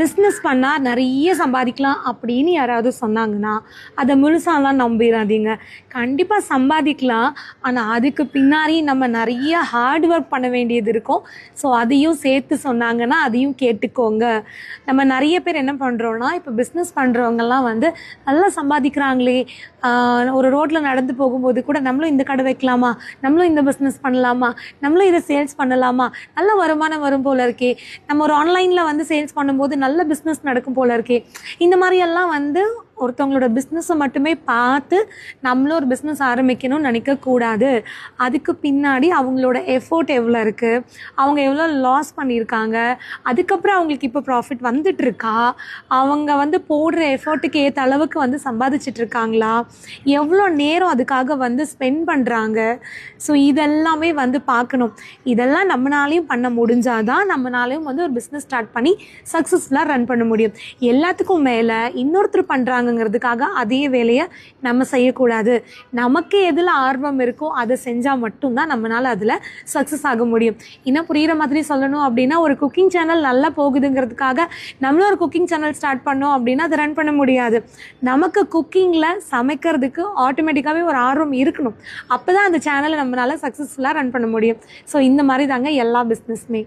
Business பண்ணால் நிறைய சம்பாதிக்கலாம் அப்படின்னு யாராவது சொன்னாங்கன்னா அதை முழுசாலாம் நம்பிடாதீங்க கண்டிப்பாக சம்பாதிக்கலாம். ஆனால் அதுக்கு பின்னாடி நம்ம நிறைய ஹார்ட் ஒர்க் பண்ண வேண்டியது இருக்கும். ஸோ அதையும் சேர்த்து சொன்னாங்கன்னா அதையும் கேட்டுக்கோங்க. நம்ம நிறைய பேர் என்ன பண்ணுறோன்னா இப்போ பிஸ்னஸ் பண்ணுறவங்கலாம் வந்து நல்லா சம்பாதிக்கிறாங்களே. ஒரு ரோட்டில் நடந்து போகும்போது கூட நம்மளும் இந்த கடை வைக்கலாமா? நம்மளும் இந்த பிஸ்னஸ் பண்ணலாமா? நம்மளும் இதை சேல்ஸ் பண்ணலாமா? நல்ல வருமானம் வரும் போல இருக்கே. நம்ம ஒரு ஆன்லைனில் வந்து சேல்ஸ் பண்ணும்போது நல்ல பிஸ்னஸ் நடக்கும் போல இருக்கே. இந்த மாதிரி எல்லாம் வந்து ஒருத்தவங்களோட பிஸ்னஸை மட்டுமே பார்த்து நம்மளும் ஒரு பிஸ்னஸ் ஆரம்பிக்கணும்னு நினைக்கக்கூடாது. அதுக்கு பின்னாடி அவங்களோட எஃபோர்ட் எவ்வளோ இருக்குது அவங்க எவ்வளோ லாஸ் பண்ணியிருக்காங்க? அதுக்கப்புறம் அவங்களுக்கு இப்போ ப்ராஃபிட் வந்துட்டுருக்கா? அவங்க வந்து போடுற எஃபோர்ட்டுக்கு ஏற்ற அளவுக்கு வந்து சம்பாதிச்சிட்டு இருக்காங்களா எவ்வளோ நேரம் அதுக்காக வந்து ஸ்பெண்ட் பண்ணுறாங்க ஸோ இதெல்லாமே வந்து பார்க்கணும். இதெல்லாம் நம்மளாலையும் பண்ண முடிஞ்சாதான் நம்மளாலையும் வந்து ஒரு பிஸ்னஸ் ஸ்டார்ட் பண்ணி சக்ஸஸ்ஃபுல்லாக ரன் பண்ண முடியும். எல்லாத்துக்கும் மேலே இன்னொருத்தர் பண்ணுறாங்க பண்ணுறாங்கங்கிறதுக்காக அதே வேலையை நம்ம செய்யக்கூடாது. நமக்கு எதில் ஆர்வம் இருக்கோ அதை செஞ்சால் மட்டும்தான் நம்மளால் அதில் சக்ஸஸ் ஆக முடியும். இன்னும் புரிகிற மாதிரி சொல்லணும் அப்படின்னா ஒரு குக்கிங் சேனல் நல்லா போகுதுங்கிறதுக்காக நம்மளும் ஒரு குக்கிங் சேனல் ஸ்டார்ட் பண்ணோம் அப்படின்னா அதை ரன் பண்ண முடியாது. நமக்கு குக்கிங்கில் சமைக்கிறதுக்கு ஆட்டோமேட்டிக்காகவே ஒரு ஆர்வம் இருக்கணும். அப்போ தான் அந்த சேனலை நம்மளால் சக்ஸஸ்ஃபுல்லாக ரன் பண்ண முடியும். ஸோ இந்த மாதிரி தாங்க எல்லா பிஸ்னஸுமே